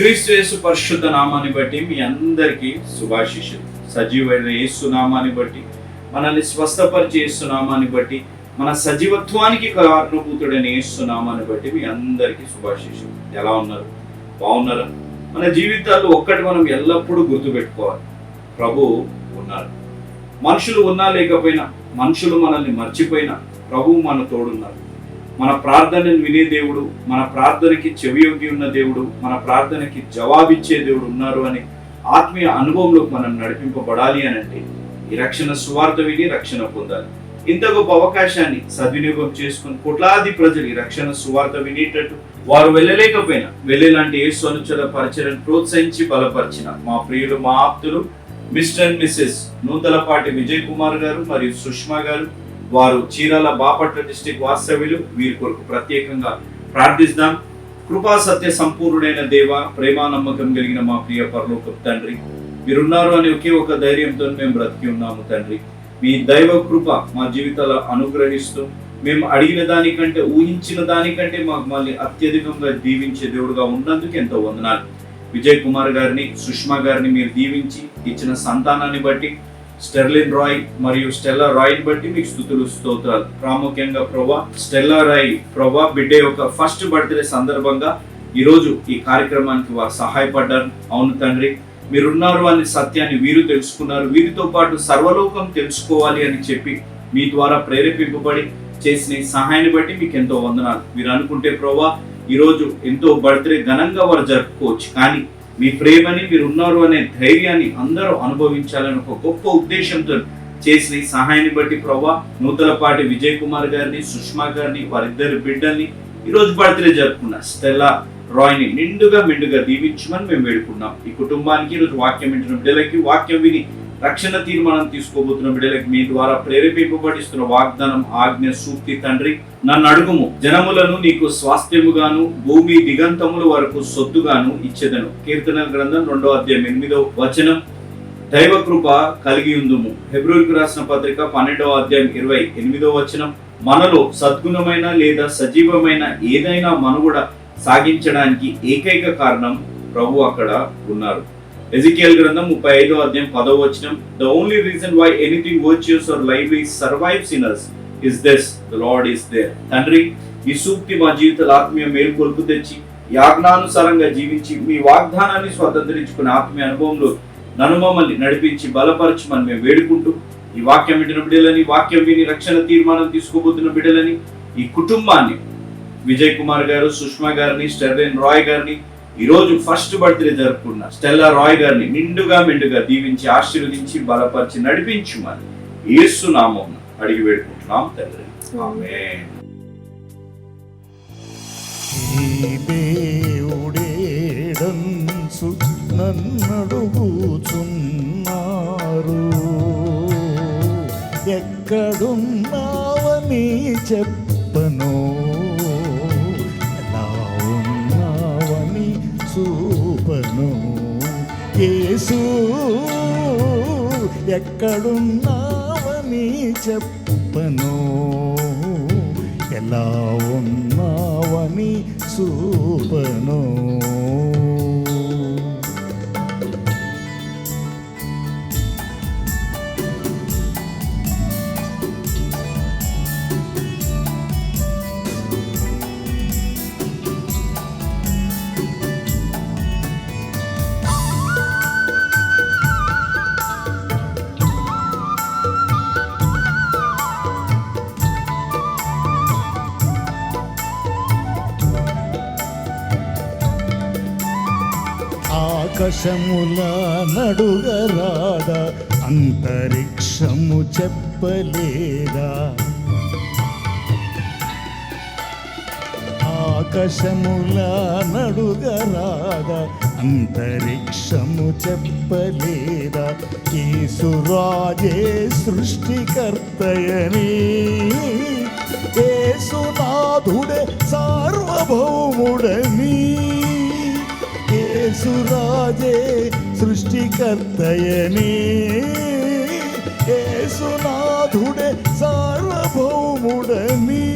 క్రీస్తు యేసు పరిశుద్ధ నామాన్ని బట్టి మీ అందరికీ శుభాశిషులు సజీవైన యేసు నామాన్ని బట్టి మనల్ని స్వస్థపరిచే యేసు నామాన్ని బట్టి మన సజీవత్వానికి కారణభూతుడైన యేసు నామాన్ని బట్టి మీ అందరికీ శుభాశిషులు ఎలా ఉన్నారు? బాగున్నారా? మన జీవితాల్లో ఒక్కటి మనం ఎల్లప్పుడూ గుర్తుపెట్టుకోవాలి. ప్రభు ఉన్నారు. మనుషులు ఉన్నా లేకపోయినా మనుషులు మనల్ని మర్చిపోయినా ప్రభువు మన తోడున్నారు. మన ప్రార్థనను వినే దేవుడు మన ప్రార్థనకి చెవియోగి ఉన్న దేవుడు మన ప్రార్థనకి జవాబిచ్చే దేవుడు ఉన్నారు అని ఆత్మీయ అనుభవంలోకి మనం నడిపింపబడాలి అని అంటే ఈ రక్షణ సువార్త విని రక్షణ పొందాలి. ఇంత గొప్ప అవకాశాన్ని సద్వినియోగం చేసుకుని కోట్లాది ప్రజలు ఈ రక్షణ సువార్త వినేటట్టు వారు వెళ్ళలేకపోయినా వెళ్ళేలాంటి యేసు అనుచర పరిచయను ప్రోత్సహించి బలపరిచిన మా ప్రియులు మా ఆప్తులు Mr and Mrs Nuthalapati Vijay Kumar గారు మరియు సుష్మా గారు వారు చీరాల బాపట్ల డిస్టిక్ వాస్తవ్యులు వీరి కొరకు ప్రత్యేకంగా ప్రార్థిస్తాం. కృపా సత్య సంపూర్ణుడైన దేవ ప్రేమ నమ్మకం కలిగిన మా ప్రియ పరలోక తండ్రి. మీరున్నారు అనే ఒకే ఒక ధైర్యంతో మేము బ్రతికి ఉన్నాము తండ్రి. మీ దైవ కృప మా జీవితాల అనుగ్రహిస్తూ మేము అడిగిన దానికంటే ఊహించిన దానికంటే మాకు మళ్ళీ అత్యధికంగా దీవించే దేవుడుగా ఉన్నందుకు ఎంతో వందనాలు. విజయ్ కుమార్ గారిని సుష్మా గారిని మీరు దీవించి ఇచ్చిన సంతానాన్ని బట్టి స్టెర్లిన్ రాయ్ మరియు స్టెల్లా రాయ్ని బట్టి మీకు స్థుతులు స్తోత్రాలు. ప్రాముఖ్యంగా ప్రభా స్టెల్లా రాయ్ ప్రభా బిడ్డ యొక్క ఫస్ట్ బర్త్డే సందర్భంగా ఈరోజు ఈ కార్యక్రమానికి వారు సహాయపడ్డారు. అవును తండ్రి మీరున్నారు అనే సత్యాన్ని వీరు తెలుసుకున్నారు. వీరితో పాటు సర్వలోకం తెలుసుకోవాలి అని చెప్పి మీ ద్వారా ప్రేరేపింపబడి చేసిన ఈ సహాయాన్ని బట్టి మీకు ఎంతో వందనాలు. మీరు అనుకుంటే ప్రభా ఈరోజు ఎంతో బర్త్డే ఘనంగా వారు జరుపుకోవచ్చు. కానీ మీ ప్రేమని మీరు ఉన్నారు అనే ధైర్యాన్ని అందరూ అనుభవించాలని ఒక గొప్ప ఉద్దేశంతో చేసిన ఈ సహాయాన్ని బట్టి ప్రభా నూతలపాటి విజయ్ కుమార్ గారిని సుష్మా గారిని వారిద్దరి బిడ్డల్ని ఈరోజు బర్త్డే జరుపుకున్నారు స్టెల్లా రాయ్ని నిండుగా మెండుగా దీవించమని మేము వేడుకున్నాం ఈ కుటుంబానికి ఈరోజు వాక్యం వింటున్న. బిడ్డలకి వాక్యం విని రక్షణ తీర్మానం తీసుకోబోతున్న బిడ్డలకు. మీ ద్వారా ప్రేరేపింపబడిస్తున్న వాగ్దానం ఆజ్ఞ సూక్తి తండ్రి నన్ను అడుగుము. జనములను నీకు స్వాస్థ్యముగాను భూమి దిగంతముల వరకు సొత్తుగాను ఇచ్చేదను. కీర్తన గ్రంథం రెండో అధ్యాయం ఎనిమిదో వచనం. దైవ కృప కలిగి ఉందుము. ఫిబ్రవరికి రాసిన పత్రిక పన్నెండవ అధ్యాయం ఇరవై ఎనిమిదో వచనం. మనలో సద్గుణమైన లేదా సజీవమైన ఏదైనా మనుగడ సాగించడానికి ఏకైక కారణం ప్రభు అక్కడ ఉన్నారు. ఎజికియల్ గ్రంథం ముప్పై ఐదో అధ్యాయం పదో వచనం. The only reason why anything virtues are live ఈ survive sinners is this the Lord is there తండ్రి ఈ సూక్తి మా జీవితాల ఆత్మీయ మేలుకొల్పు తెచ్చి యాజ్ఞానుసారంగా జీవించి మీ వాగ్దానాన్ని స్వతంత్రించుకునే ఆత్మీయ అనుభవంలో నన్ను మమ్మల్ని నడిపించి బలపరచమని మేము వేడుకుంటూ ఈ వాక్యం వింటున్న బిడ్డలని వాక్యం విని రక్షణ తీర్మానం తీసుకోబోతున్న బిడ్డలని ఈ కుటుంబాన్ని విజయ్ కుమార్ గారు సుష్మా గారిని స్టెర్లిన్ రాయ్ గారిని ఈ రోజు ఫస్ట్ బర్త్డే జరుపుకున్న స్టెల్లా రాయ్ గారిని నిండుగా మెండుగా దీవించి ఆశీర్వదించి బలపరిచి నడిపించుమని మరి. నామం అడిగి పెట్టుకుంటున్నాం తండ్రి ఆమేన్. నన్నడుగుచున్నారు. ఎక్కడున్నావని చెప్పను. యేసు ఎక్కడున్నావని చెప్పను ఎలా ఉన్నావని చూపను. ఆకాశముల నడుగరాడా? అంతరిక్షము చెప్పలేదా? ఆకాశముల నడుగరాదా అంతరిక్షము చెప్పలేదా? కేసురాజే సృష్టికర్తయని. కేసునాథుడే సార్వభౌముడని. యేసురాజే సృష్టికర్తయని యేసునాథుడే సార్వభౌముడని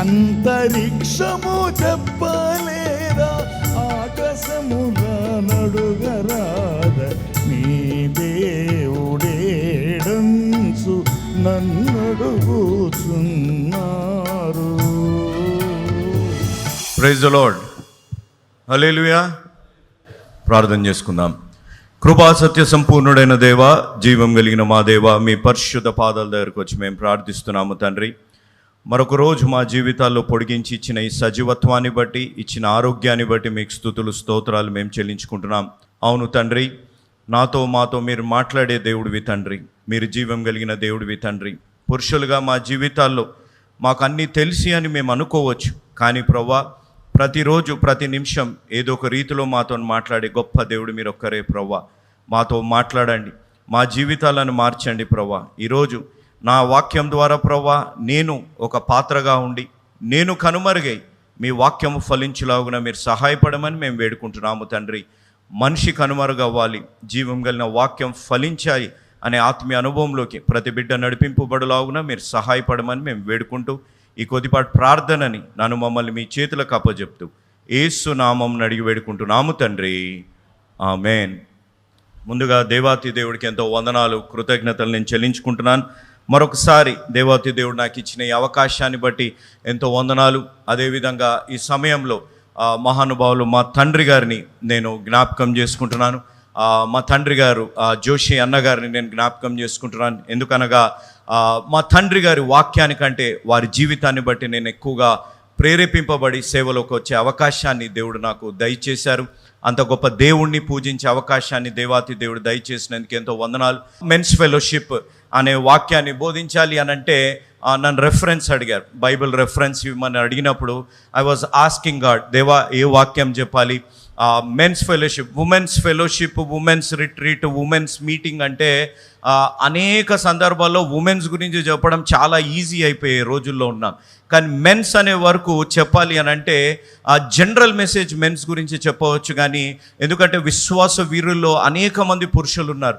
అంతరిక్షము చెప్పలేదా? ఆకాశ నడుగరాద? నీ దేవుడేడంచు నన్నడుగుచున్నారు ప్రైజ్ ద లార్డ్. హల్లెలూయా. ప్రార్థన చేసుకుందాం. కృపా సత్య సంపూర్ణుడైన దేవ జీవం కలిగిన మా దేవ మీ పరిశుద్ధ పాదాల దగ్గరకు వచ్చి మేము ప్రార్థిస్తున్నాము తండ్రి. మరొక రోజు మా జీవితాల్లో పొడిగించి ఇచ్చిన ఈ సజీవత్వాన్ని బట్టి ఇచ్చిన ఆరోగ్యాన్ని బట్టి మీకు స్థుతులు స్తోత్రాలు మేము చెల్లించుకుంటున్నాం. అవును తండ్రి నాతో మాతో మీరు మాట్లాడే దేవుడివి తండ్రి. మీరు జీవం కలిగిన దేవుడివి తండ్రి. పురుషులుగా మా జీవితాల్లో మాకు అన్నీ తెలిసి అని మేము అనుకోవచ్చు. కానీ ప్రవ్వా ప్రతిరోజు ప్రతి నిమిషం ఏదో ఒక రీతిలో మాతో మాట్లాడే గొప్ప దేవుడు మీరు ఒక్కరే ప్రవ్వా. మాతో మాట్లాడండి. మా జీవితాలను మార్చండి ప్రవ్వా. ఈరోజు నా వాక్యం ద్వారా ప్రవ్వా నేను ఒక పాత్రగా ఉండి నేను కనుమరుగై మీ వాక్యము ఫలించులాగున మీరు సహాయపడమని మేము వేడుకుంటున్నాము తండ్రి. మనిషి కనుమరుగవ్వాలి. జీవం కలిగిన వాక్యం ఫలించాయి అనే ఆత్మీయ అనుభవంలోకి ప్రతి బిడ్డ నడిపింపబడులాగున మీరు సహాయపడమని మేము వేడుకుంటూ ఈ కొద్దిపాటి ప్రార్థనని నన్ను మమ్మల్ని మీ చేతులకు అప్పచెప్తూ ఏసు నామం అడిగి వేడుకుంటున్నాము తండ్రి. ఆమెన్. ముందుగా దేవాతి దేవుడికి ఎంతో వందనాలు కృతజ్ఞతలు నేను చెల్లించుకుంటున్నాను. మరొకసారి దేవాతి దేవుడు నాకు ఇచ్చిన ఈ అవకాశాన్ని బట్టి ఎంతో వందనాలు. అదేవిధంగా ఈ సమయంలో మహానుభావులు మా తండ్రి గారిని నేను జ్ఞాపకం చేసుకుంటున్నాను. మా తండ్రి గారు ఆ, జోషి అన్నగారిని నేను జ్ఞాపకం చేసుకుంటున్నాను. ఎందుకనగా మా తండ్రి గారి వాక్యానికంటే వారి జీవితాన్ని బట్టి నేను ఎక్కువగా ప్రేరేపింపబడి సేవలోకి వచ్చే అవకాశాన్ని దేవుడు నాకు దయచేశారు. అంత గొప్ప దేవుణ్ణి పూజించే అవకాశాన్ని దేవాతి దేవుడు దయచేసినందుకు ఎంతో వందనాలు. మెన్స్ ఫెలోషిప్ అనే వాక్యాన్ని బోధించాలి అని అంటే నన్ను రెఫరెన్స్ అడిగారు. బైబిల్ రెఫరెన్స్ ఇవ్వమని అడిగినప్పుడు ఐ వాజ్ ఆస్కింగ్ గాడ్ దేవా ఏ వాక్యం చెప్పాలి? Men's fellowship women's fellowship women's retreat women's meeting అంటే అనేక సందర్భాల్లో ఉమెన్స్ గురించి చెప్పడం చాలా ఈజీ అయిపోయే రోజుల్లో ఉన్నాం. కానీ మెన్స్ అనే వరకు చెప్పాలి అని అంటే ఆ జనరల్ మెసేజ్ మెన్స్ గురించి చెప్పవచ్చు కానీ ఎందుకంటే విశ్వాస వీరుల్లో అనేక మంది పురుషులు ఉన్నారు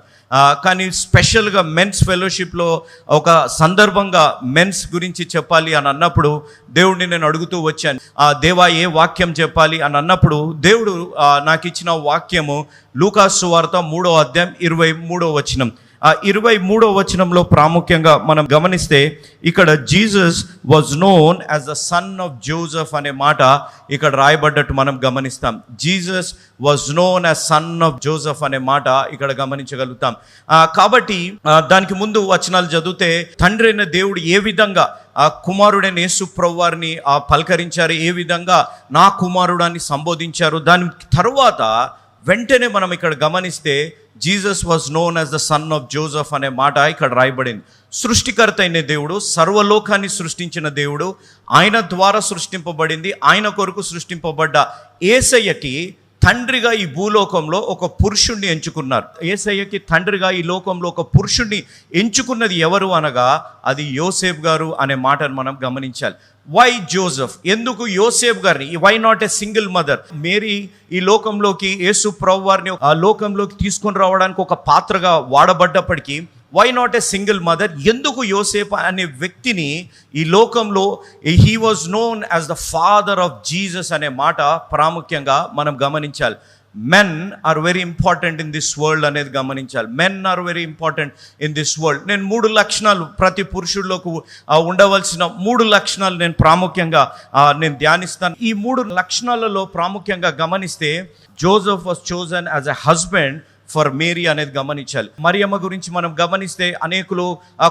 కానీ స్పెషల్గా మెన్స్ ఫెలోషిప్లో ఒక సందర్భంగా మెన్స్ గురించి చెప్పాలి అని అన్నప్పుడు దేవుడిని నేను అడుగుతూ వచ్చాను. ఆ దేవా ఏ వాక్యం చెప్పాలి అని అన్నప్పుడు దేవుడు నాకు ఇచ్చిన వాక్యము లూకాసు వార్త మూడో అధ్యాయం ఇరవై మూడో వచనం. ఆ ఇరవై మూడో వచనంలో ప్రాముఖ్యంగా మనం గమనిస్తే ఇక్కడ Jesus was known as the son of Joseph అనే మాట ఇక్కడ రాయబడ్డట్టు మనం గమనిస్తాం. Jesus was known as son of Joseph అనే మాట ఇక్కడ గమనించగలుగుతాం. కాబట్టి దానికి ముందు వచనాలు చదివితే తండ్రి అయిన దేవుడు ఏ విధంగా ఆ కుమారుడైన యేసు వారిని ఆ పలకరించారు ఏ విధంగా నా కుమారుడాన్ని సంబోధించారు దాని తరువాత వెంటనే మనం ఇక్కడ గమనిస్తే Jesus was known as the son of Joseph అనే మాట ఇక్కడ రాయబడింది. సృష్టికర్త అయిన దేవుడు సర్వలోకాన్ని సృష్టించిన దేవుడు ఆయన ద్వారా సృష్టింపబడింది ఆయన కొరకు సృష్టింపబడ్డ ఏసయ్యకి తండ్రిగా ఈ భూలోకంలో ఒక పురుషుణ్ణి ఎంచుకున్నారు. ఏసయ్యకి తండ్రిగా ఈ లోకంలో ఒక పురుషుణ్ణి ఎంచుకున్నది ఎవరు అనగా అది యోసేఫ్ గారు అనే మాటను మనం గమనించాలి. వై జోసెఫ్ ఎందుకు యోసేఫ్ గారిని? Why not a single mother Mary ఈ లోకంలోకి యేసు ప్రభు వారిని ఆ లోకంలోకి తీసుకొని రావడానికి ఒక పాత్రగా వాడబడ్డప్పటికీ why not a single mother ఎందుకు యోసేపు అనే వ్యక్తిని ఈ లోకంలో he was known as the father of Jesus అనే మాట ప్రాముఖ్యంగా మనం గమనించాలి. Men are very important in this world అనేది గమనించాలి. Men are very important in this world నేను మూడు లక్షణాలు ప్రతి పురుషుల్లోకి ఉండవలసిన మూడు లక్షణాలు నేను ప్రాముఖ్యంగా నేను ధ్యానిస్తాను. ఈ మూడు లక్షణాలలో ప్రాముఖ్యంగా గమనిస్తే Joseph was chosen as a husband for Mary అనేది గమనించాలి. మరియమ్మ గురించి మనం గమనిస్తే అనేకులు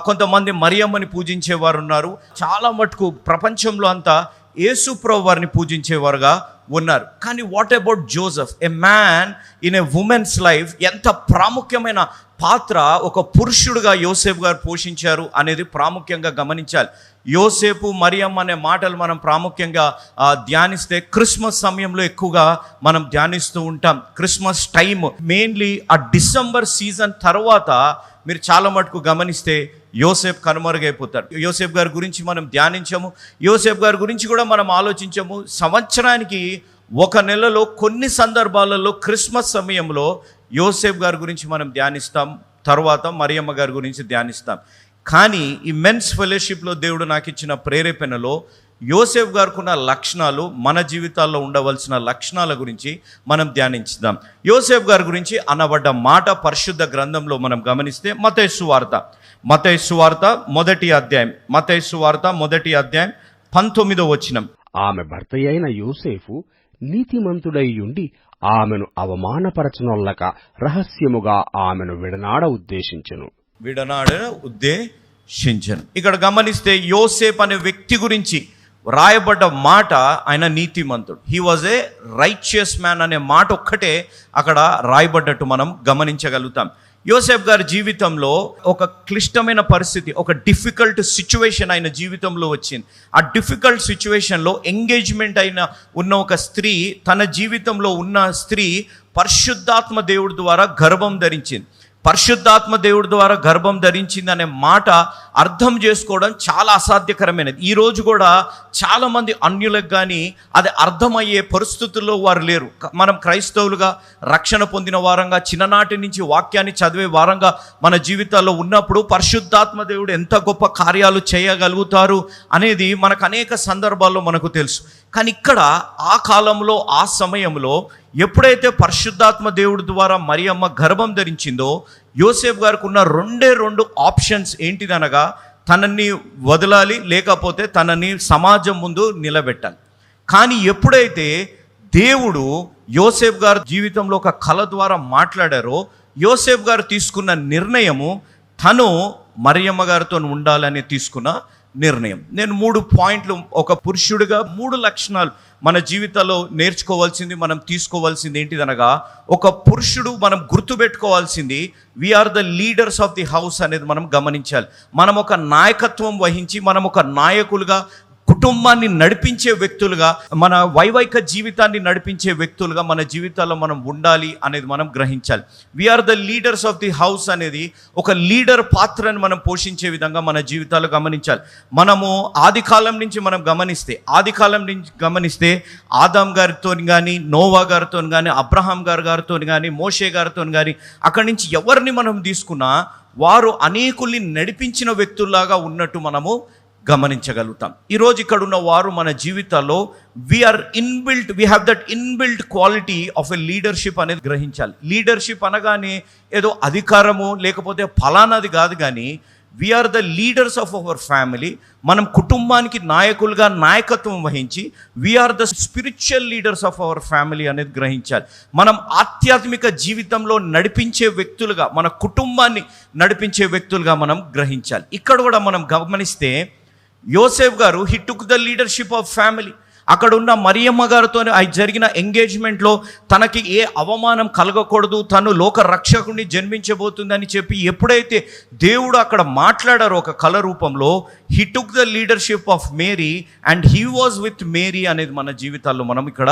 కొంతమంది మరియమ్మని పూజించేవారు ఉన్నారు. చాలా మటుకు ప్రపంచంలో అంతా యేసుప్రభు వారిని పూజించేవారుగా ఉన్నారు. కానీ what about Joseph a man in a women's life ఎంత ప్రాముఖ్యమైన పాత్ర ఒక పురుషుడుగా యోసేఫ్ గారు పోషించారు అనేది ప్రాముఖ్యంగా గమనించాలి. యోసేపు మరియమ్మ అనే మాటలు మనం ప్రాముఖ్యంగా ధ్యానిస్తే క్రిస్మస్ సమయంలో ఎక్కువగా మనం ధ్యానిస్తూ ఉంటాం. క్రిస్మస్ టైం మెయిన్లీ ఆ డిసెంబర్ సీజన్ తర్వాత మీరు చాలా మటుకు గమనిస్తే యోసేఫ్ కనుమరుగైపోతారు యోసేఫ్ గారి గురించి మనం ధ్యానించాము. యోసేఫ్ గారి గురించి కూడా మనం ఆలోచించాము. సంవత్సరానికి ఒక నెలలో కొన్ని సందర్భాలలో క్రిస్మస్ సమయంలో యోసేఫ్ గారి గురించి మనం ధ్యానిస్తాం. తర్వాత మరియమ్మ గారి గురించి ధ్యానిస్తాం. కానీ ఈ మెన్స్ ఫెలోషిప్లో దేవుడు నాకు ఇచ్చిన ప్రేరేపణలో యోసేఫ్ గారుకున్న లక్షణాలు మన జీవితాల్లో ఉండవలసిన లక్షణాల గురించి మనం ధ్యానించుదాం యోసేఫ్ గారి గురించి అనబడ్డ మాట పరిశుద్ధ గ్రంథంలో మనం గమనిస్తే మతేసు వార్త. మతేసు వార్త మొదటి అధ్యాయం. మతేసు వార్త మొదటి అధ్యాయం పంతొమ్మిదో వచనం. ఆమె భర్త అయిన యోసేఫు నీతిమంతుడై ఉండి ఆమెను అవమానపరచనొల్లక రహస్యముగా ఆమెను విడనాడ ఉద్దేశించెను. విడనాడ ఉద్దేశించను. ఇక్కడ గమనిస్తే యోసేప్ అనే వ్యక్తి గురించి రాయబడ్డ మాట ఆయన నీతిమంతుడు. He was a righteous man అనే మాట ఒక్కటే అక్కడ రాయబడ్డట్టు మనం గమనించగలుగుతాం. యోసేఫ్ గారి జీవితంలో ఒక క్లిష్టమైన పరిస్థితి ఒక డిఫికల్ట్ సిచ్యువేషన్ ఆయన జీవితంలో వచ్చింది. ఆ డిఫికల్ట్ సిచ్యువేషన్లో ఎంగేజ్మెంట్ అయిన ఉన్న ఒక స్త్రీ తన జీవితంలో ఉన్న స్త్రీ పరిశుద్ధాత్మ దేవుడి ద్వారా గర్భం ధరించింది. పరిశుద్ధాత్మ దేవుడి ద్వారా గర్భం ధరించింది అనే మాట అర్థం చేసుకోవడం చాలా అసాధ్యకరమైనది. ఈ రోజు కూడా చాలామంది అన్యులకు కానీ అది అర్థమయ్యే పరిస్థితుల్లో వారు లేరు. మనం క్రైస్తవులుగా రక్షణ పొందిన వారంగా చిన్ననాటి నుంచి వాక్యాన్ని చదివే వారంగా మన జీవితాల్లో ఉన్నప్పుడు పరిశుద్ధాత్మ దేవుడు ఎంత గొప్ప కార్యాలు చేయగలుగుతారు అనేది మనకు అనేక సందర్భాల్లో మనకు తెలుసు. కానీ ఇక్కడ ఆ కాలంలో ఆ సమయంలో ఎప్పుడైతే పరిశుద్ధాత్మ దేవుడి ద్వారా మరియమ్మ గర్భం ధరించిందో యోసేఫ్ గారికి ఉన్న రెండే రెండు ఆప్షన్స్ ఏంటిదనగా తనని వదలాలి లేకపోతే తనని సమాజం ముందు నిలబెట్టాలి. కానీ ఎప్పుడైతే దేవుడు యోసేఫ్ గారు జీవితంలో ఒక కళ ద్వారా మాట్లాడారో యోసేఫ్ గారు తీసుకున్న నిర్ణయము తను మరియమ్మ గారితో ఉండాలని తీసుకున్న నిర్ణయం. నేను మూడు పాయింట్లు ఒక పురుషుడిగా మూడు లక్షణాలు మన జీవితంలో నేర్చుకోవాల్సింది మనం తీసుకోవాల్సింది ఏంటిదనగా ఒక పురుషుడు మనం గుర్తుపెట్టుకోవాల్సింది we are the leaders of the house అనేది మనం గమనించాలి. మనం ఒక నాయకత్వం వహించి మనం ఒక నాయకులుగా కుటుంబాన్ని నడిపించే వ్యక్తులుగా మన వైవాహిక జీవితాన్ని నడిపించే వ్యక్తులుగా మన జీవితాల్లో మనం ఉండాలి అనేది మనం గ్రహించాలి. We are the leaders of the house అనేది ఒక లీడర్ పాత్రను మనం పోషించే విధంగా మన జీవితాలు గమనించాలి. మనము ఆది కాలం నుంచి మనం గమనిస్తే ఆది కాలం నుంచి గమనిస్తే ఆదాం గారితో కానీ నోవా గారితో కానీ అబ్రహాం గారు గారితో కానీ మోషే గారితో కానీ అక్కడి నుంచి ఎవరిని మనం తీసుకున్నా వారు అనేకుల్ని నడిపించిన వ్యక్తుల్లాగా ఉన్నట్టు మనము గమనించగలుగుతాం. ఈరోజు ఇక్కడ ఉన్న వారు మన జీవితాల్లో we are inbuilt we have that inbuilt quality of a leadership అనేది గ్రహించాలి. లీడర్షిప్ అనగానే ఏదో అధికారము లేకపోతే ఫలానాది కాదు కానీ we are the leaders of our family మనం కుటుంబానికి నాయకులుగా నాయకత్వం వహించి we are the spiritual leaders of our family అనేది గ్రహించాలి. మనం ఆధ్యాత్మిక జీవితంలో నడిపించే వ్యక్తులుగా మన కుటుంబాన్ని నడిపించే వ్యక్తులుగా మనం గ్రహించాలి. ఇక్కడ కూడా మనం గమనిస్తే యోసేఫ్ గారు he took the leadership of family అక్కడ ఉన్న మరియమ్మ గారితో జరిగిన ఎంగేజ్మెంట్లో తనకి ఏ అవమానం కలగకూడదు తను లోక రక్షకుడిని జన్మించబోతుందని చెప్పి ఎప్పుడైతే దేవుడు అక్కడ మాట్లాడారో ఒక కళ రూపంలో he took the leadership of Mary and he was with Mary అనేది మన జీవితాల్లో మనం ఇక్కడ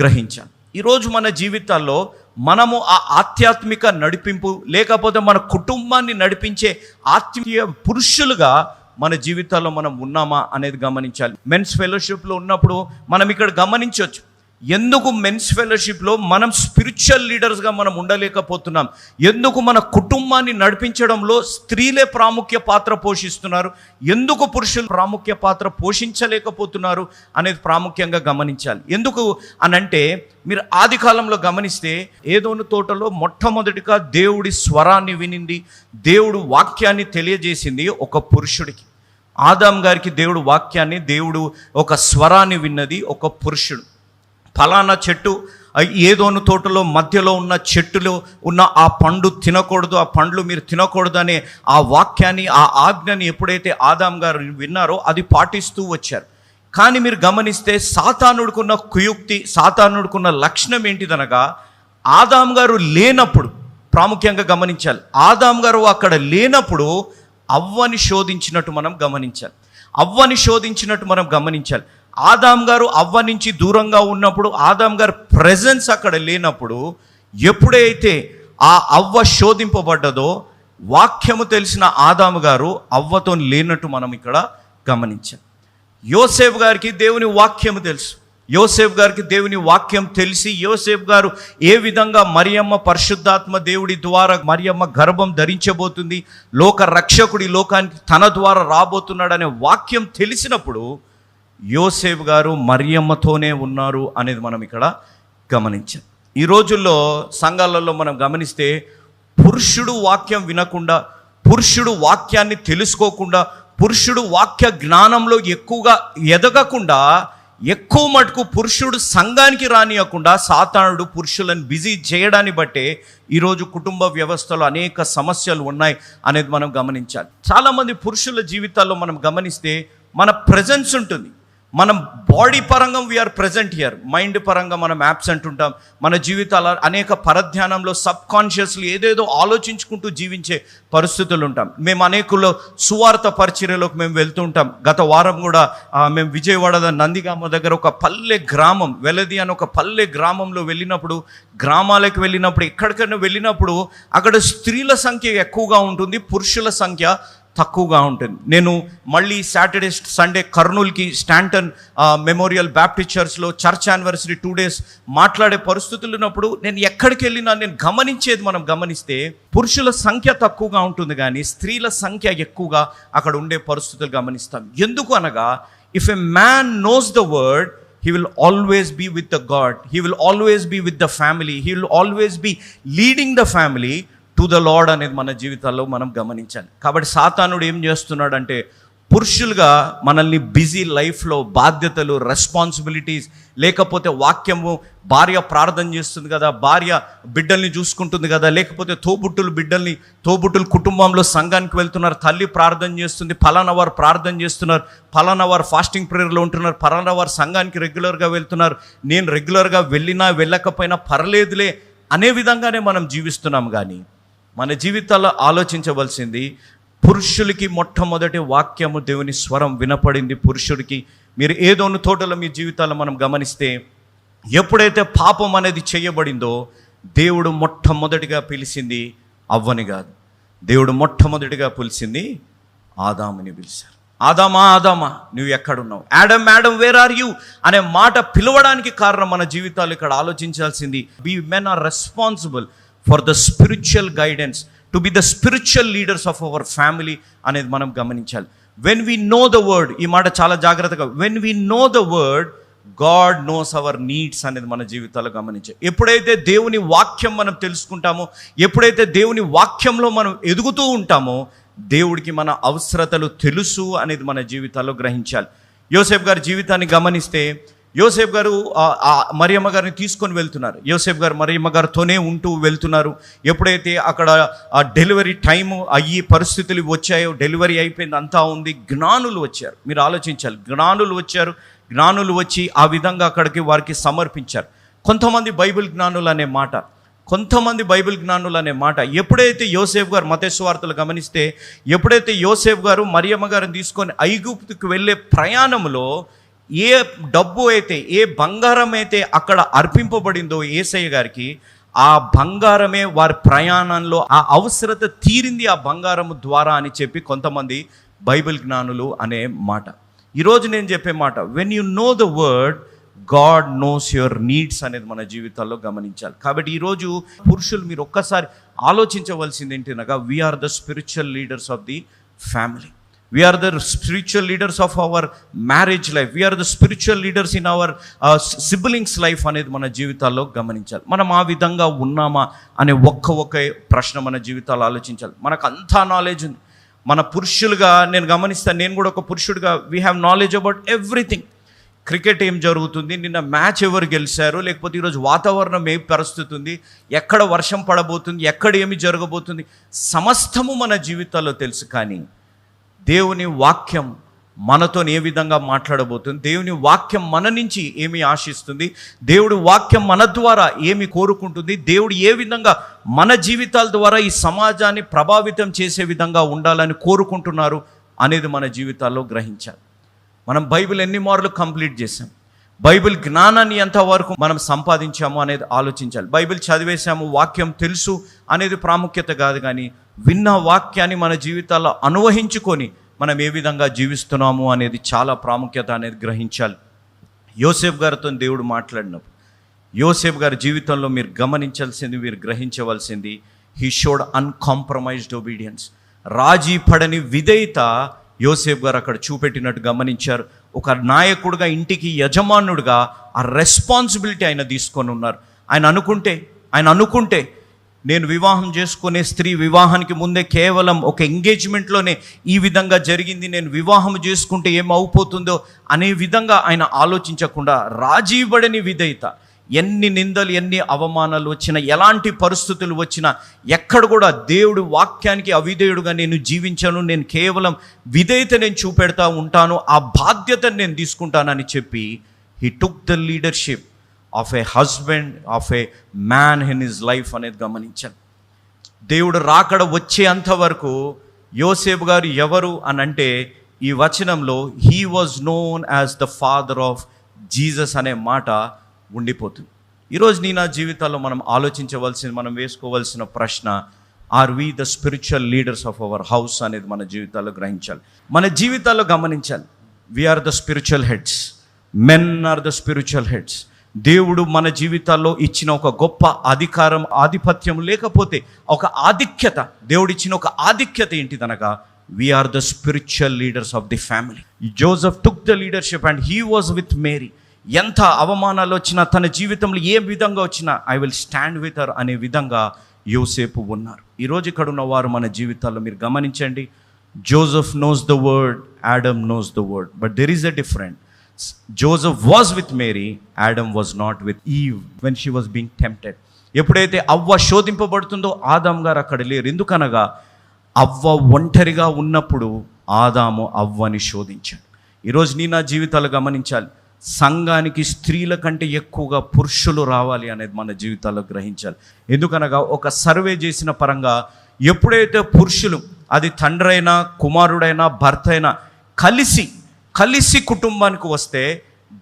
గ్రహించాం. ఈరోజు మన జీవితాల్లో మనము ఆ ఆధ్యాత్మిక నడిపింపు లేకపోతే మన కుటుంబాన్ని నడిపించే ఆత్మీయ పురుషులుగా మన జీవితాల్లో మనం ఉన్నామా అనేది గమనించాలి. మెన్స్ ఫెలోషిప్లో ఉన్నప్పుడు మనం ఇక్కడ గమనించవచ్చు. ఎందుకు మెన్స్ ఫెలోషిప్లో మనం స్పిరిచువల్ లీడర్స్గా మనం ఉండలేకపోతున్నాం? ఎందుకు మన కుటుంబాన్ని నడిపించడంలో స్త్రీలే ప్రాముఖ్య పాత్ర పోషిస్తున్నారు? ఎందుకు పురుషులు ప్రాముఖ్య పాత్ర పోషించలేకపోతున్నారు అనేది ప్రాముఖ్యంగా గమనించాలి. ఎందుకు అనంటే మీరు ఆది కాలంలో గమనిస్తే ఏదోను తోటలో మొట్టమొదటిగా దేవుడి స్వరాన్ని వినింది దేవుడు వాక్యాన్ని తెలియజేసింది ఒక పురుషుడికి. ఆదాం గారికి దేవుడు వాక్యాన్ని దేవుడు ఒక స్వరాన్ని విన్నది ఒక పురుషుడు. ఫలానా చెట్టు ఏదోను తోటలో మధ్యలో ఉన్న చెట్టులో ఉన్న ఆ పండు తినకూడదు ఆ పండ్లు మీరు తినకూడదు అనే ఆ వాక్యాన్ని ఆ ఆజ్ఞని ఎప్పుడైతే ఆదాం గారు విన్నారో అది పాటిస్తూ వచ్చారు. కానీ మీరు గమనిస్తే సాతానుడుకున్న కుయుక్తి సాతానుడుకున్న లక్షణం ఏంటిదనగా ఆదాం గారు లేనప్పుడు ప్రాముఖ్యంగా గమనించాలి ఆదాం గారు అక్కడ లేనప్పుడు అవ్వని శోధించినట్టు మనం గమనించాలి. అవ్వని శోధించినట్టు మనం గమనించాలి. ఆదాం గారు అవ్వ నుంచి దూరంగా ఉన్నప్పుడు ఆదాం గారు ప్రెజెన్స్ అక్కడ లేనప్పుడు ఎప్పుడైతే ఆ అవ్వ శోధింపబడ్డదో వాక్యము తెలిసిన ఆదాము గారు అవ్వతో లేనట్టు మనం ఇక్కడ గమనించాం. యోసేఫ్ గారికి దేవుని వాక్యము తెలుసు. యోసేఫ్ గారికి దేవుని వాక్యం తెలిసి యోసేఫ్ గారు ఏ విధంగా మరియమ్మ పరిశుద్ధాత్మ దేవుడి ద్వారా మరియమ్మ గర్భం ధరించబోతుంది లోక రక్షకుడి లోకానికి తన ద్వారా రాబోతున్నాడనే వాక్యం తెలిసినప్పుడు యోసేఫ్ గారు మరియమ్మతోనే ఉన్నారు అనేది మనం ఇక్కడ గమనించాం. ఈ రోజుల్లో సంఘాలలో మనం గమనిస్తే పురుషుడు వాక్యం వినకుండా పురుషుడు వాక్యాన్ని తెలుసుకోకుండా పురుషుడు వాక్య జ్ఞానంలో ఎక్కువగా ఎదగకుండా ఎక్కువ మటుకు పురుషుడు సంఘానికి రానియకుండా సాతానుడు పురుషులను బిజీ చేయడాన్ని బట్టే ఈరోజు కుటుంబ వ్యవస్థలో అనేక సమస్యలు ఉన్నాయి అనేది మనం గమనించాలి. చాలామంది పురుషుల జీవితాల్లో మనం గమనిస్తే మన ప్రజెన్స్ ఉంటుంది. మనం బాడీ పరంగా వీఆర్ ప్రజెంట్ హియర్ మైండ్ పరంగా మనం యాబ్సెంట్ ఉంటాం. మన జీవితాల అనేక పరధ్యానంలో సబ్ కాన్షియస్లీ ఏదేదో ఆలోచించుకుంటూ జీవించే పరిస్థితులు ఉంటాం. మేము అనేకుల్లో సువార్త పరిచర్యలోకి మేము వెళ్తూ ఉంటాం. గత వారం కూడా మేము విజయవాడ నందిగామ దగ్గర ఒక పల్లె గ్రామం వెలది అని ఒక పల్లె గ్రామంలో వెళ్ళినప్పుడు గ్రామాలకు వెళ్ళినప్పుడు ఎక్కడికైనా వెళ్ళినప్పుడు అక్కడ స్త్రీల సంఖ్య ఎక్కువగా ఉంటుంది పురుషుల సంఖ్య తక్కువగా ఉంటుంది. నేను మళ్ళీ సాటర్డే సండే కర్నూలుకి స్టాంటన్ మెమోరియల్ బ్యాప్టిస్ట్ చర్చ్లో చర్చ్ యానివర్సరీ టూ డేస్ మాట్లాడే పరిస్థితులు ఉన్నప్పుడు నేను ఎక్కడికి వెళ్ళినా నేను గమనించేది మనం గమనిస్తే పురుషుల సంఖ్య తక్కువగా ఉంటుంది కానీ స్త్రీల సంఖ్య ఎక్కువగా అక్కడ ఉండే పరిస్థితులు గమనిస్తాం. ఎందుకు అనగా if a man knows the word he will always be with the God he will always be with the family he will always be leading the family to the Lord అనేది మన జీవితాల్లో మనం గమనించాలి. కాబట్టి సాతానుడు ఏం చేస్తున్నాడంటే పురుషులుగా మనల్ని బిజీ లైఫ్లో బాధ్యతలు రెస్పాన్సిబిలిటీస్ లేకపోతే వాక్యము భార్య ప్రార్థన చేస్తుంది కదా భార్య బిడ్డల్ని చూసుకుంటుంది కదా లేకపోతే తోబుట్టులు బిడ్డల్ని తోబుట్టులు కుటుంబంలో సంఘానికి వెళ్తున్నారు తల్లి ప్రార్థన చేస్తుంది ఫలానా వారు ప్రార్థన చేస్తున్నారు ఫలానా వారు ఫాస్టింగ్ ప్రేయర్లో ఉంటున్నారు ఫలానా వారు సంఘానికి రెగ్యులర్గా వెళ్తున్నారు నేను రెగ్యులర్గా వెళ్ళినా వెళ్ళకపోయినా పర్లేదులే అనే విధంగానే మనం జీవిస్తున్నాం కానీ మన జీవితాల్లో ఆలోచించవలసింది పురుషులకి మొట్టమొదటి వాక్యము దేవుని స్వరం వినపడింది. పురుషుడికి మీరు ఏదోను తోటలో మీ జీవితాల్లో మనం గమనిస్తే ఎప్పుడైతే పాపం అనేది చేయబడిందో దేవుడు మొట్టమొదటిగా పిలిచింది అవ్వని కాదు. దేవుడు మొట్టమొదటిగా పిలిచింది ఆదాముని పిలిచారు. ఆదామా ఆదామా నువ్వు ఎక్కడున్నావు? Adam Adam where are you అనే మాట పిలవడానికి కారణం మన జీవితాలు ఇక్కడ ఆలోచించాల్సింది. Be men are responsible for the spiritual guidance to be the spiritual leaders of our family అనేది మనం గమనించాలి. When we know the word ఈ మాట చాలా జాగ్రత్తగా when we know the word God knows our needs అనేది మన జీవితాల్లో గమనించాలి. ఎప్పుడైతే దేవుని వాక్యం మనం తెలుసుకుంటామో ఎప్పుడైతే దేవుని వాక్యంలో మనం ఎదుగుతూ ఉంటామో దేవుడికి మన అవసరతలు తెలుసు అనేది మన జీవితాల్లో గ్రహించాలి. యోసేఫ్ గారి జీవితాన్ని గమనిస్తే యోసేఫ్ గారు మరియమ్మ గారిని తీసుకొని వెళ్తున్నారు. యోసేఫ్ గారు మరియమ్మ గారితోనే ఉంటూ వెళ్తున్నారు. ఎప్పుడైతే అక్కడ ఆ డెలివరీ టైం అయ్యి పరిస్థితులు వచ్చాయో డెలివరీ అయిపోయింది అంతా ఉంది జ్ఞానులు వచ్చారు. మీరు ఆలోచించాలి. జ్ఞానులు వచ్చారు. జ్ఞానులు వచ్చి ఆ విధంగా అక్కడికి వారికి సమర్పించారు. కొంతమంది బైబిల్ జ్ఞానులు అనే మాట కొంతమంది బైబిల్ జ్ఞానులు అనే మాట. ఎప్పుడైతే యోసేఫ్ గారు మతేశ్వార్తలు గమనిస్తే ఎప్పుడైతే యోసేఫ్ గారు మరియమ్మ గారిని తీసుకొని ఐగుప్తుకు వెళ్ళే ప్రయాణంలో ఏ డబ్బు అయితే ఏ బంగారం అయితే అక్కడ అర్పింపబడిందో ఏసయ్య గారికి ఆ బంగారమే వారి ప్రయాణంలో ఆ అవసరత తీరింది ఆ బంగారం ద్వారా అని చెప్పి కొంతమంది బైబిల్ జ్ఞానులు అనే మాట. ఈరోజు నేను చెప్పే మాట when you know the word God knows your needs అనేది మన జీవితాల్లో గమనించాలి. కాబట్టి ఈరోజు పురుషులు మీరు ఒక్కసారి ఆలోచించవలసింది ఏంటనగా we are the spiritual leaders of the family we are the spiritual leaders of our marriage life we are the spiritual leaders in our siblings life అనేది మన జీవితాల్లో గమనించాలి. మనం ఆ విధంగా ఉన్నామా అనే ఒక్క ఒక్క ప్రశ్న మన జీవితాల్లో ఆలోచించాలి. మనకు అంతా నాలెడ్జ్ ఉంది. మన పురుషులుగా నేను గమనిస్తాను నేను కూడా ఒక పురుషుడిగా we have knowledge about everything cricket ఏం జరుగుతుంది? నిన్న మ్యాచ్ ఎవరు గెలిచారు? లేకపోతే ఈరోజు వాతావరణం ఏ పరిస్థితి ఉంది? ఎక్కడ వర్షం పడబోతుంది? ఎక్కడ ఏమి జరగబోతుంది? సమస్తము మన జీవితాల్లో తెలుసు కానీ దేవుని వాక్యం మనతో ఏ విధంగా మాట్లాడబోతుంది? దేవుని వాక్యం మన నుంచి ఏమి ఆశిస్తుంది? దేవుడి వాక్యం మన ద్వారా ఏమి కోరుకుంటుంది? దేవుడు ఏ విధంగా మన జీవితాల ద్వారా ఈ సమాజాన్ని ప్రభావితం చేసే విధంగా ఉండాలని కోరుకుంటున్నారు అనేది మన జీవితాల్లో గ్రహించాలి. మనం బైబిల్ ఎన్ని మార్లు కంప్లీట్ చేసాం బైబిల్ జ్ఞానాన్ని ఎంతవరకు మనం సంపాదించాము అనేది ఆలోచించాలి. బైబిల్ చదివేశాము వాక్యం తెలుసు అనేది ప్రాముఖ్యత కాదు కానీ విన్న వాక్యాన్ని మన జీవితాల్లో అనువహించుకొని మనం ఏ విధంగా జీవిస్తున్నాము అనేది చాలా ప్రాముఖ్యత అనేది గ్రహించాలి. యోసేఫ్ గారితో దేవుడు మాట్లాడినప్పుడు యోసేఫ్ గారి జీవితంలో మీరు గమనించాల్సింది మీరు గ్రహించవలసింది హీ షోడ్ అన్కాంప్రమైజ్డ్ ఒబీడియన్స్ రాజీ పడని విధేయత యోసేఫ్ గారు అక్కడ చూపెట్టినట్టు గమనించారు. ఒక నాయకుడిగా ఇంటికి యజమానుడిగా ఆ రెస్పాన్సిబిలిటీ ఆయన తీసుకొని ఉన్నారు. ఆయన అనుకుంటే ఆయన అనుకుంటే నేను వివాహం చేసుకునే స్త్రీ వివాహానికి ముందే కేవలం ఒక ఎంగేజ్మెంట్లోనే ఈ విధంగా జరిగింది. నేను వివాహం చేసుకుంటే ఏమవుపోతుందో అనే విధంగా ఆయన ఆలోచించకుండా రాజీవడని విధేయత. ఎన్ని నిందలు ఎన్ని అవమానాలు వచ్చినా ఎలాంటి పరిస్థితులు వచ్చినా ఎక్కడ కూడా దేవుడు వాక్యానికి అవిధేయుడుగా నేను జీవించాను నేను కేవలం విధేయత నేను చూపెడతా ఉంటాను ఆ బాధ్యతను నేను తీసుకుంటానని చెప్పి he took the leadership of a husband of a man in his life అనేది గమనించాను దేవుడు రాకడ వచ్చేంత వరకు యోసేపు గారు ఎవరు అని అంటే ఈ వచనంలో he was known as the father of Jesus అనే మాట ఉండిపోతుంది. ఈరోజు నీ నా జీవితాల్లో మనం ఆలోచించవలసిన మనం వేసుకోవాల్సిన ప్రశ్న are we the spiritual leaders of our house అనేది మన జీవితాల్లో గ్రహించాలి. మన జీవితాల్లో గమనించాలి. We are the spiritual heads men are the spiritual heads దేవుడు మన జీవితాల్లో ఇచ్చిన ఒక గొప్ప అధికారం ఆధిపత్యం లేకపోతే ఒక ఆధిక్యత దేవుడు ఇచ్చిన ఒక ఆధిక్యత ఏంటిదనగా we are the spiritual leaders of the family Joseph took the leadership and he was with Mary ఎంత అవమానాలు వచ్చినా తన జీవితంలో ఏ విధంగా వచ్చినా I will stand with her అనే విధంగా యోసేపు ఉన్నారు. ఈరోజు ఇక్కడ ఉన్న వారు మన జీవితాల్లో మీరు గమనించండి. Joseph knows the word Adam knows the word but there is a different Joseph was with Mary Adam was not with Eve when she was being tempted ఎప్పుడైతే అవ్వ శోధింపబడుతుందో ఆదాం గారు అక్కడ లేరు. ఎందుకనగా అవ్వ ఒంటరిగా ఉన్నప్పుడు ఆదాము అవ్వని శోధించాడు. ఈరోజు నీ నా జీవితాలు గమనించాలి. సంఘానికి స్త్రీల కంటే ఎక్కువగా పురుషులు రావాలి అనేది మన జీవితాల్లో గ్రహించాలి. ఎందుకనగా ఒక సర్వే చేసిన పరంగా ఎప్పుడైతే పురుషులు అది తండ్రైనా కుమారుడైనా భర్త అయినా కలిసి కలిసి కుటుంబానికి వస్తే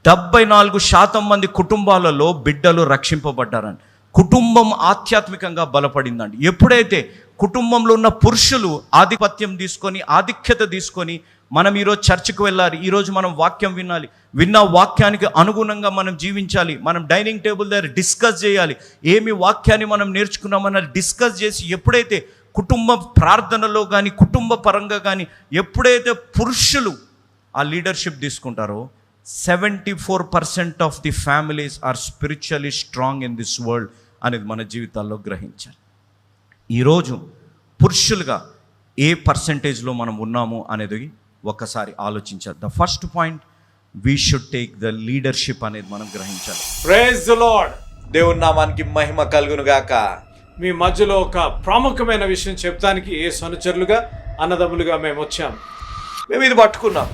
డెబ్బై నాలుగు శాతం మంది కుటుంబాలలో బిడ్డలు రక్షింపబడ్డారని కుటుంబం ఆధ్యాత్మికంగా బలపడిందండి. ఎప్పుడైతే కుటుంబంలో ఉన్న పురుషులు ఆధిపత్యం తీసుకొని ఆధిక్యత తీసుకొని మనం ఈరోజు చర్చికి వెళ్ళాలి ఈరోజు మనం వాక్యం వినాలి విన్న వాక్యానికి అనుగుణంగా మనం జీవించాలి మనం డైనింగ్ టేబుల్ దగ్గర డిస్కస్ చేయాలి ఏమి వాక్యాన్ని మనం నేర్చుకున్నామన్నది డిస్కస్ చేసి ఎప్పుడైతే కుటుంబ ప్రార్థనలో కానీ కుటుంబ పరంగా కానీ ఎప్పుడైతే పురుషులు ఆ లీడర్షిప్ తీసుకుంటారో. Seventy four percent of the families are spiritually strong in this world అనేది మన జీవితాల్లో గ్రహించాలి. ఈరోజు పురుషులుగా ఏ పర్సంటేజ్లో మనం ఉన్నాము అనేది ఒకసారి ఆలోచించాలి. The first point we should take the leadership అనేది మనం గ్రహించాలి. ప్రేజ్ ద లార్డ్ దేవుని నామానికి మహిమ కలుగును గాక మీ మధ్యలో ఒక ప్రాముఖ్యమైన విషయం చెప్తానికి ఏ సనుచరులుగా అన్నదమ్ములుగా మేము వచ్చాం. మేము ఇది పట్టుకున్నాం.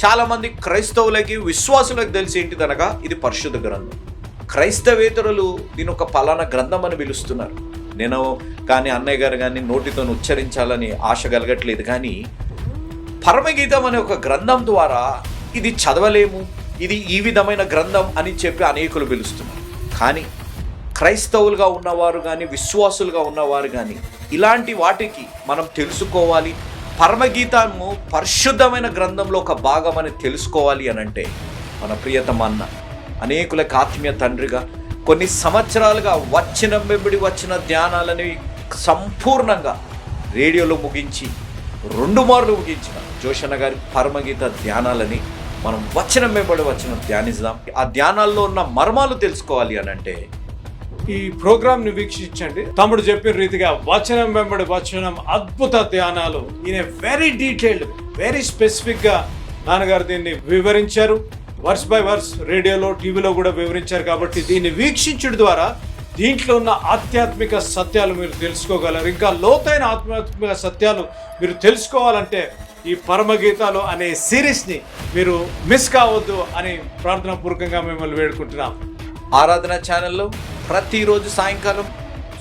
చాలా మంది క్రైస్తవులకి విశ్వాసులకు తెలిసి ఏంటిదనగా ఇది పరిశుద్ధ గ్రంథం. క్రైస్తవేతరులు దీని ఒక పలానా గ్రంథం అని పిలుస్తున్నారు. నేను కానీ అన్నయ్య గారు కానీ నోటితో ఉచ్చరించాలని ఆశ కలగట్లేదు కానీ పరమగీతం అనే ఒక గ్రంథం ద్వారా ఇది చదవలేము ఇది ఈ విధమైన గ్రంథం అని చెప్పి అనేకులు పిలుస్తున్నారు. కానీ క్రైస్తవులుగా ఉన్నవారు కానీ విశ్వాసులుగా ఉన్నవారు కానీ ఇలాంటి వాటికి మనం తెలుసుకోవాలి పరమగీతము పరిశుద్ధమైన గ్రంథంలో ఒక భాగం అని తెలుసుకోవాలి అని అంటే మన ప్రియతమ అన్న అనేకులకు ఆత్మీయ తండ్రిగా కొన్ని సంవత్సరాలుగా వచ్చిన వెంబడి వచ్చిన ధ్యానాలని సంపూర్ణంగా రేడియోలో ముగించి రెండు మార్లు ముగించిన జోషన్న గారి పరమగీత ధ్యానాలని మనం వచ్చిన వెంబడి వచ్చిన ధ్యానిద్దాం. ఆ ధ్యానాల్లో ఉన్న మర్మాలు తెలుసుకోవాలి అని అంటే ఈ ప్రోగ్రామ్ని వీక్షించండి. తమ్ముడు చెప్పిన రీతిగా వచనం వెంబడి వచనం అద్భుత ధ్యానాలు. ఈయన వెరీ డీటెయిల్డ్ వెరీ స్పెసిఫిక్గా నాన్నగారు దీన్ని వివరించారు. వర్స్ బై వర్స్ రేడియోలో టీవీలో కూడా వివరించారు కాబట్టి దీన్ని వీక్షించడం ద్వారా దీంట్లో ఉన్న ఆధ్యాత్మిక సత్యాలు మీరు తెలుసుకోగలరు. ఇంకా లోతైన ఆధ్యాత్మిక సత్యాలు మీరు తెలుసుకోవాలంటే ఈ పరమగీతాలు అనే సిరీస్ని మీరు మిస్ కావద్దు అని ప్రార్థనా పూర్వకంగా మిమ్మల్ని వేడుకుంటున్నాం. ఆరాధన ఛానల్లో ప్రతిరోజు సాయంకాలం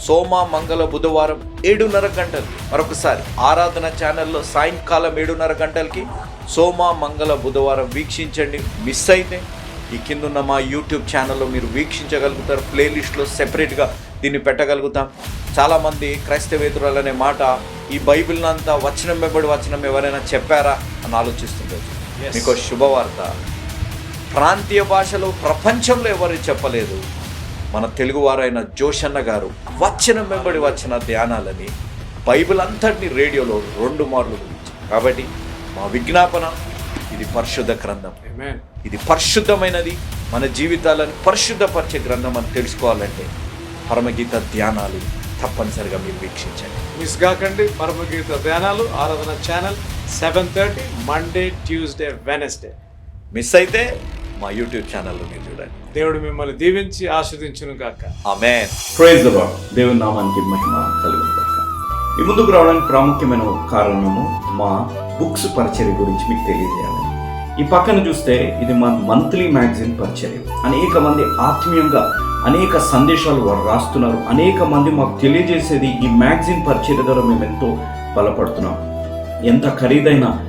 సోమ మంగళ బుధవారం ఏడున్నర గంటలు మరొకసారి ఆరాధన ఛానల్లో సాయంకాలం ఏడున్నర గంటలకి సోమ మంగళ బుధవారం వీక్షించండి. మిస్ అయితే ఈ కిందున్న మా యూట్యూబ్ ఛానల్లో మీరు వీక్షించగలుగుతారు. ప్లేలిస్ట్లో సెపరేట్గా దీన్ని పెట్టగలుగుతాం. చాలామంది క్రైస్తవేతురాలు అనే మాట ఈ బైబిల్ అంతా వచనం వెంబడి వచనం ఎవరైనా చెప్పారా? అని ఆలోచిస్తుంటారు. మీకు శుభవార్త. ప్రాంతీయ భాషలో ప్రపంచంలో ఎవరు చెప్పలేదు? మన తెలుగువారైన జోషన్న గారు వచనం వెంబడి వచ్చిన ధ్యానాలని బైబిల్ అంతటిని రేడియోలో రెండు మార్లు కాబట్టి మా విజ్ఞాపన ఇది పరిశుద్ధ గ్రంథం. ఇది పరిశుద్ధమైనది. మన జీవితాలను పరిశుద్ధపరిచే గ్రంథం అని తెలుసుకోవాలంటే పరమగీత ధ్యానాలు తప్పనిసరిగా మీరు వీక్షించండి. మిస్ కాకండి పరమగీత ధ్యానాలు ఆరాధన channel seven thirty Monday Tuesday Wednesday miss అయితే మా యూట్యూబ్ ఛానల్లో మీరు చూడండి. దేవుడు మిమ్మల్ని దీవించి ఆస్వాదించును గాక. ఆమెన్. ప్రైజ్ దేవుని నామానికి మహిమ కలుగును ఈ ముందుకు రావడానికి ప్రాముఖ్యమైన కారణము మా బుక్స్ పరిచర్య గురించి మీకు తెలియజేయాలి. ఈ పక్కన చూస్తే ఇది మా మంత్లీ మ్యాగజైన్ పరిచర్య. అనేక మంది ఆత్మీయంగా అనేక సందేశాలు వారు రాస్తున్నారు. అనేక మంది మాకు తెలియజేసేది ఈ మ్యాగజైన్ పరిచర్య ద్వారా మేము ఎంతో బలపడుతున్నాం. ఎంత ఖరీదైన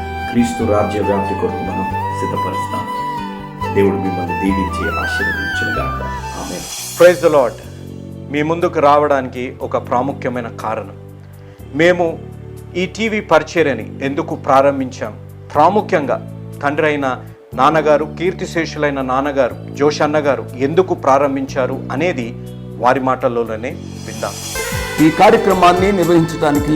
క్రీస్తు రాజ్య వ్యాప్తి కొరకు మనం సిద్ధపరుస్తాం. దేవుడు మిమ్మల్ని దీవించి ఆశీర్వదించుగాక ఆమె ప్రైజ్ ద లాడ్ మీ ముందుకు రావడానికి ఒక ప్రాముఖ్యమైన కారణం. మేము ఈ టీవీ పరిచర్యని ఎందుకు ప్రారంభించాం? ప్రాముఖ్యంగా తండ్రి అయిన నాన్నగారు కీర్తిశేషులైన నాన్నగారు జోషన్న గారు ఎందుకు ప్రారంభించారు అనేది వారి మాటల్లోనే విందాం. ఈ కార్యక్రమాన్ని నిర్వహించడానికి